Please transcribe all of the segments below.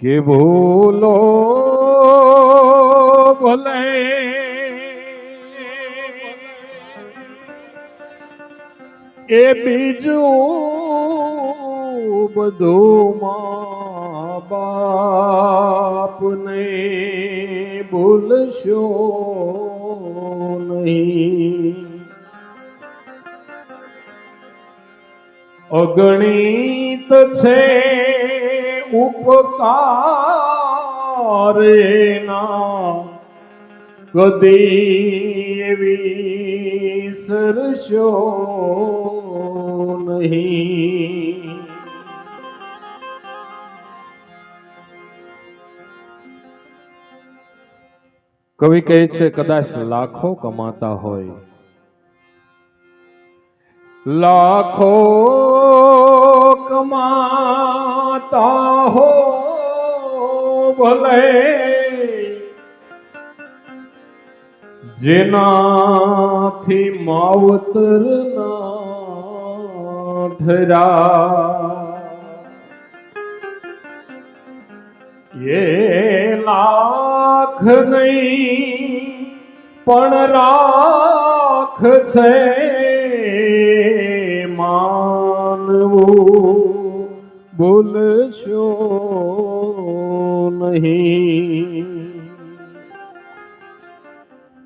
કે ભૂલો ભલે. એ બીજું બધું મા બાપને ભૂલશો નહીં. અગણિત છે ઉપકારેના કદી એવી સરશો નહીં. કવિ કહે છે કદાચ લાખો કમાતા હોય. લાખો કમાતા ભલે જેનાથી માવતર ઠરા એ લાખ નહીં પણ રાખ છે માનવું. ભૂલશો નહીં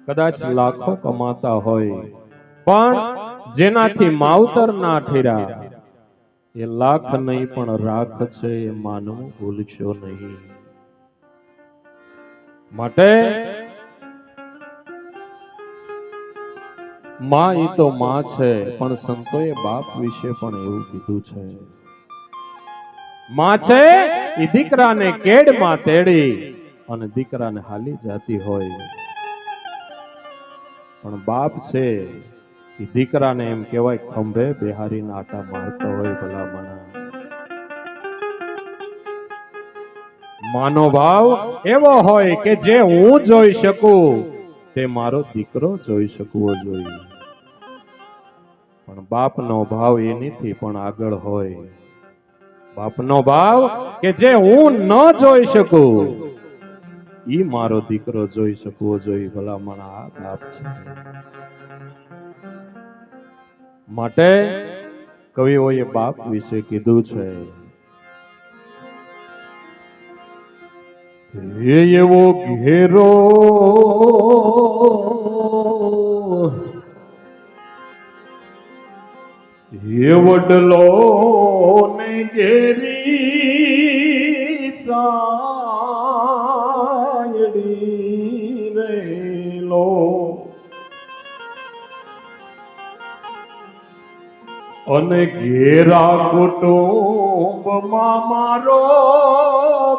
કદાચ લાખો કમાતા હોય પણ જેનાથી માવતર ના ઠેરા એ લાખ નહીં પણ રાખ છે એ માનવું ભૂલશો નહીં. માટે માં એ તો માં છે પણ સંતોએ બાપ વિશે પણ એવું કીધું છે. માં છે? એ દીકરાને કેડમાં તેડી અને દીકરાને હાલી જતી હોય. પણ બાપ છે, એ દીકરાને એમ કહેવાય, ખંભે બિહારીને આટા મારતો હોય ભલામણા. માનો ભાવ એવો હોય કે જે હું જોઈ શકું, તે મારો દીકરો જોઈ શકવો જોઈએ. પણ બાપનો ભાવ એ નથી પણ આગળ હોય. બાપનો ભાવ કે જે હું ન જોઈ શકું. ઈ મારો દીકરો જોઈ શકવો જોઈએ ભલામણ આ બાપ છે. માટે કવિઓએ બાપ વિશે કીધું છે. એવો ઘેરો એ વડલો ઘેરી સાયડી રેલો અને ઘેરા કુટુંબમાં મારો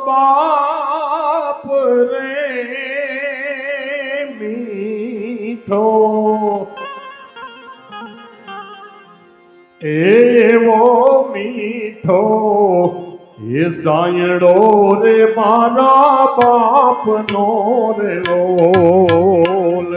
બાપ રે મીઠો. એવો મીઠો એ સાયડો રે મારા બાપનો રે ઓલ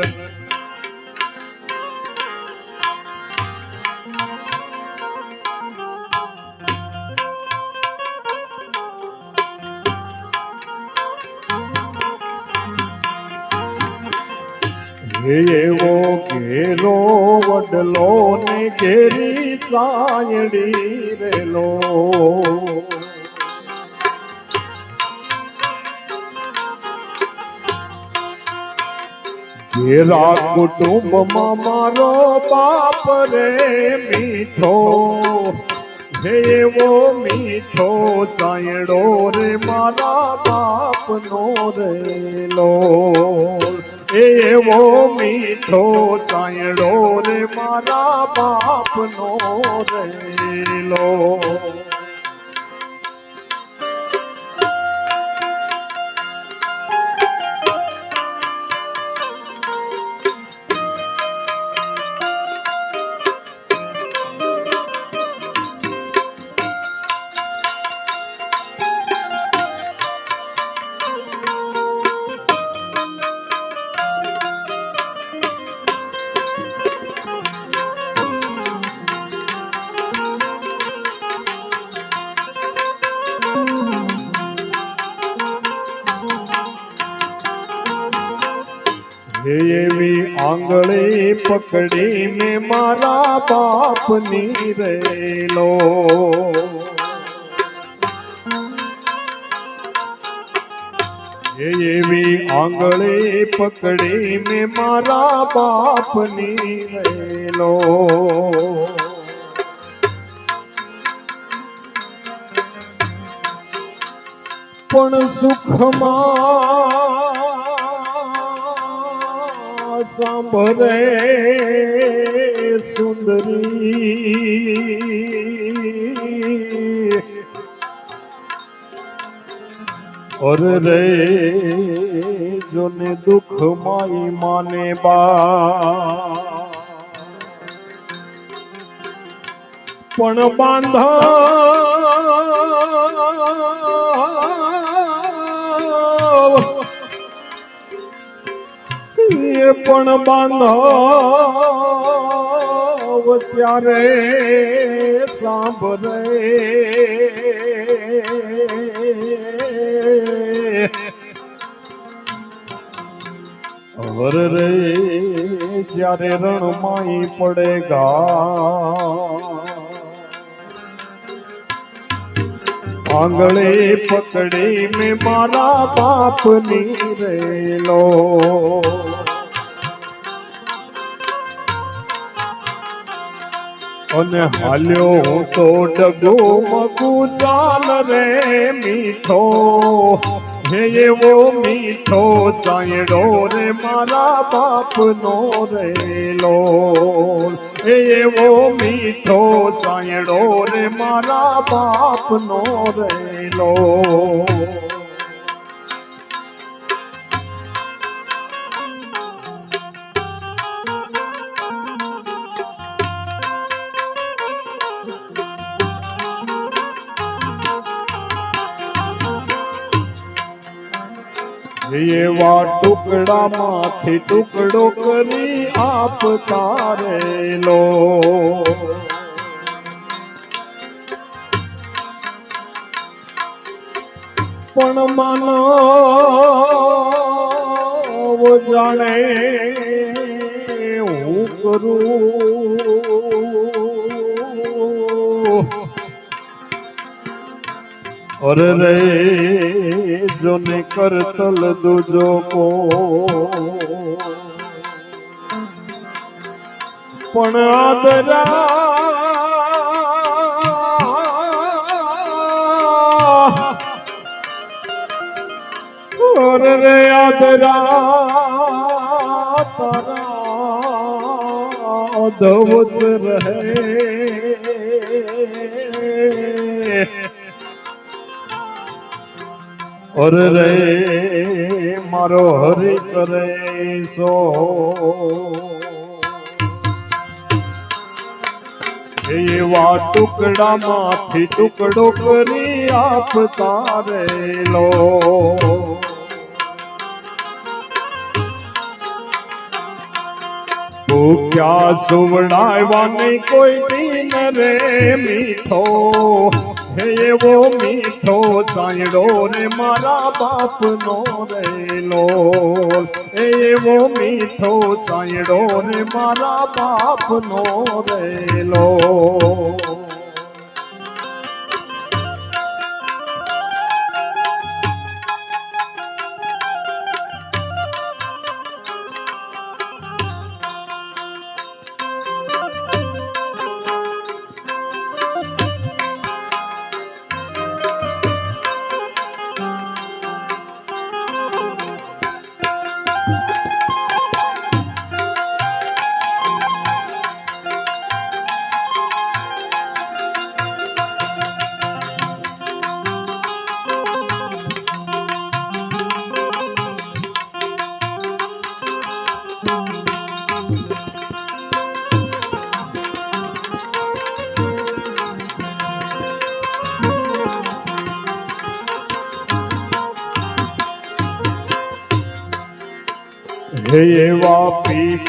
એવો ઘેરો વડલો ને ઘેરી સાયડી રેલો. ઘેરા કુટુંબમાં મારો બાપ રે મીઠો એવો મીઠો સાયડો રે મારા બાપનો રેલો. એવો મીઠો સાયડો રે મારા બાપનો રેલો. આંગળી પકડી મેં મારા બાપની રેલો. એવી આંગળે પકડી મેં મારા બાપની રેલો. પણ સુખમાં સાંભળે સુંદરી. ઓર રે જોને દુઃખ માઈ માને બા પણ બાંધા પણ બાંધવ ત્યારે સાંભળે. વર રે, જ્યારે રણમાઈ પડે ગા આંગળે પકડી મેં મારા બાપની રેલો. અને હાલ્યો હું તો ડગો મગુ ચાલ રે મીઠો. હે એવો મીઠો સાયડો રે મારા બાપનો રેલો. હે એવો મીઠો સાયડો રે મારા બાપનો રેલો. એવા ટુકડામાંથી ટુકડો કરી આપતા રેલો પણ માનો જાણે હું કરું? અરે રે જોને કરતલ દુજો કો પણ આદરા. અરે રે આદરા તારા અધવચ રહે. અર રે, મારો હરિ કરે સો. એવા ટુકડામાંથી ટુકડો કરી આપતા રેલો ભૂખ્યા સુવડાવવાની કોઈ દિન રે મીઠો? હે એવો મીઠો સાંડો ને મારા બાપનો રેલો હે એવો મીઠો સાંડો ને મારા બાપનો રેલો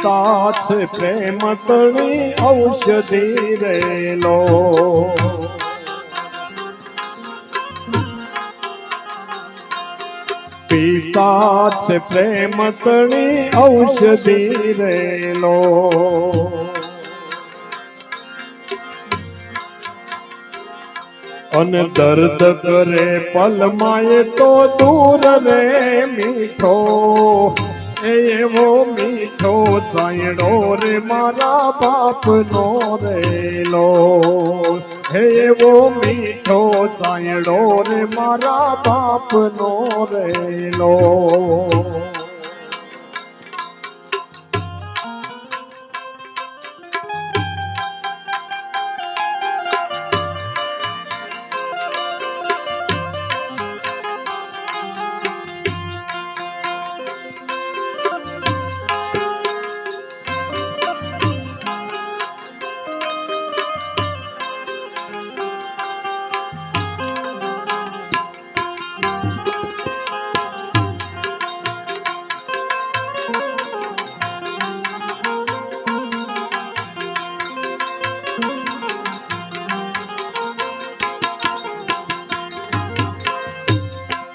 પિતા છે પ્રેમ તણી ઔષધિ રેલો પિતા છે પ્રેમ તણી ઔષધિ રેલો અન દર્દ કરે પલમાય તો દૂર રે મીઠો. એવો મીઠો સાયડો રે મારા બાપનો રેલો. એવો મીઠો સાયડો રે મારા બાપનો રેલો.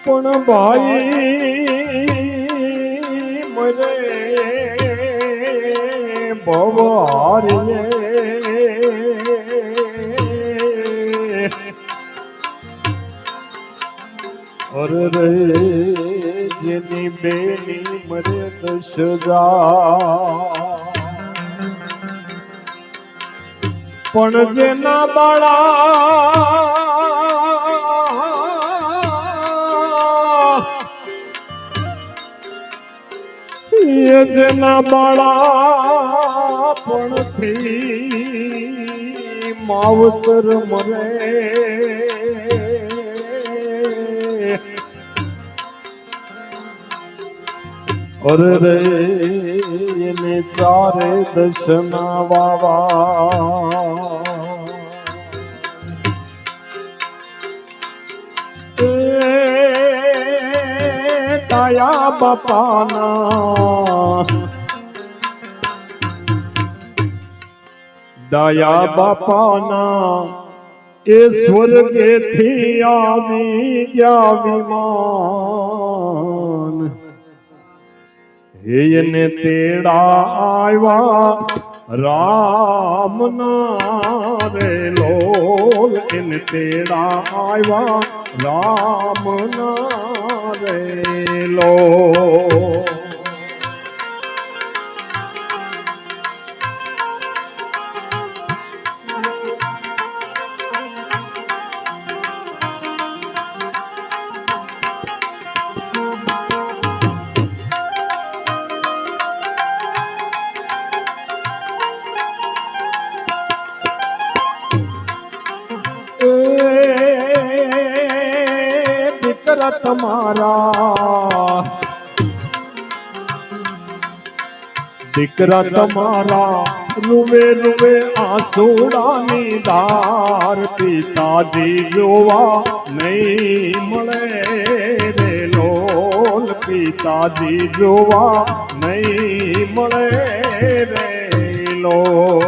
પણ ભાઈ મરે ભવારીએ અરે રે જેની બેની મરે દશરા. પણ જેના બાળા એ જેના બાળા પણ માવતર મરે. અરે રે એને ચારે દશના વાવા. દયા બાપાના. દયા બાપાના. એ સ્વર્ગેથી આવી ગયા વિમાન. હે એને તેડા આવ્યા. રામ ના રે લોલ એને તેડા આવ્યા. રામ ના રે લો તમારા દીકરા તમારા રૂવે રૂવે આસુડાની દાર પિતાજી જોવા નહીં મળે રે લોલ. પિતાજી જોવા નહીં મળે રે લોલ.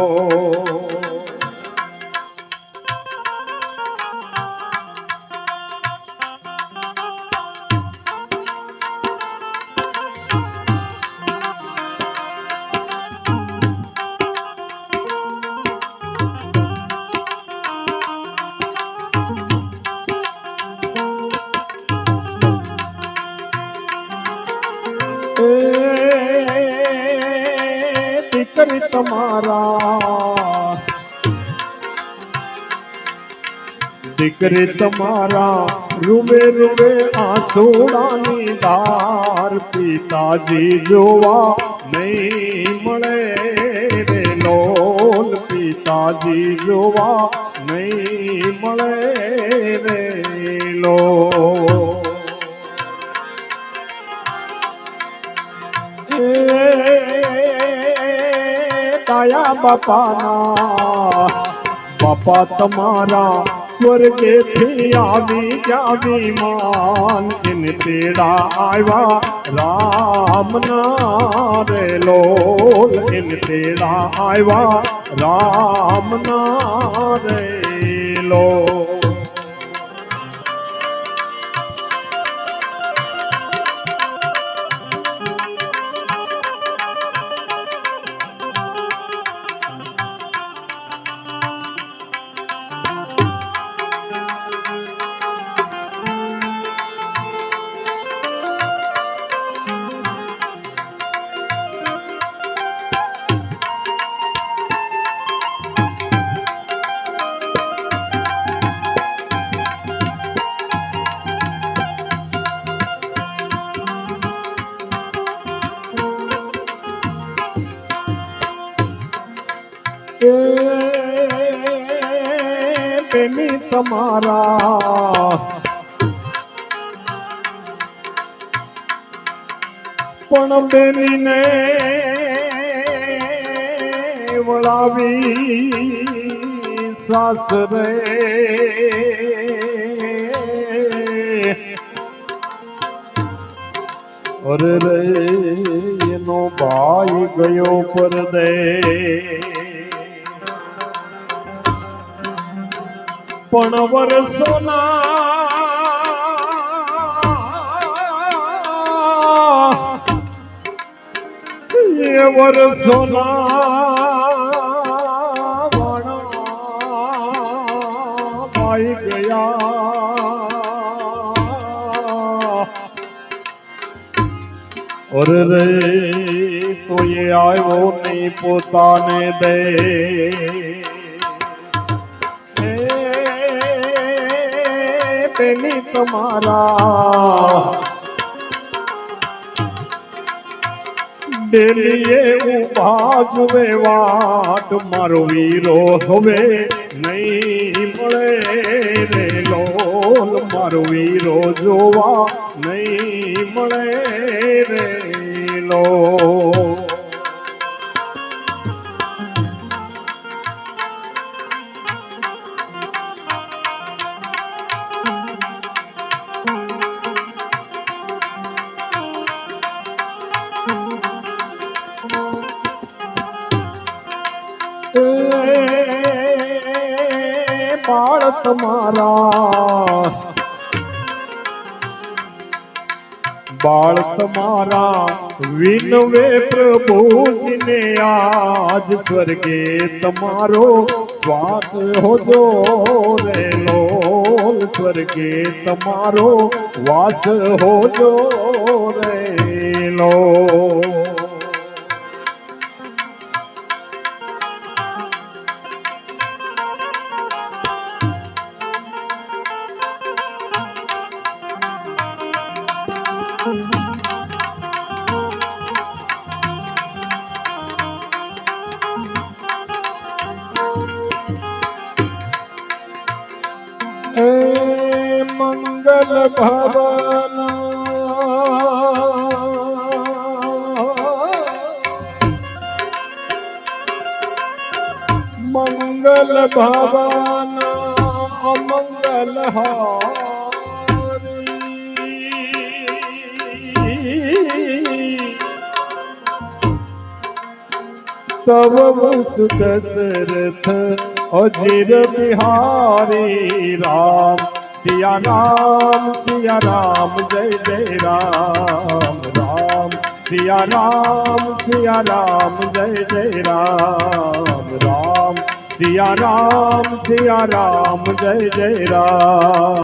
દીકરી તમારા રૂબે રૂબે આસોડાની દાર પિતાજી જોવા નહીં મળે રે લોલ. પિતાજી જોવા નહીં મળે રે લો તાયા બાપાના, બાપા તમારા સ્વર્ગેથી આવી ગયા વિમાન એને તેડા આવ્યા, રામ ના રે લોલ એને તેડા આવ્યા, રામ રે લોલ તમારા પણ બેનીને વળાવી સાસરે અરે રે એનો ભાઈ ગયો પરદે. પણ વર્ષોના એ વર્ષોના વણા ભાઈ ગયા. અરે રે કોઈ આવ્યો નહીં પોતાને દે. પેલી તમારા. ડેલીએ ઊભા જુએ વાટ, મારો વીરો હવે નહીં મળે રે લોલ. મારો વીરો જોવા નહીં મળે રે લો તમારા વિનવે પ્રભુજીને આજ સ્વર્ગે તમારો સ્વાદ હોજો રેલો સ્વર્ગે તમારો વાસ હોજો મંગલ ભવન અમંગલ હારી તવ વસુ દશરથ અજીર બિહારી રામ સિયા રામ સિયા રામ જય જય રામ રામ સિયા રામ સિયા રામ જય જય રામ રામ સિયા રામ સિયા રામ જય જય રામ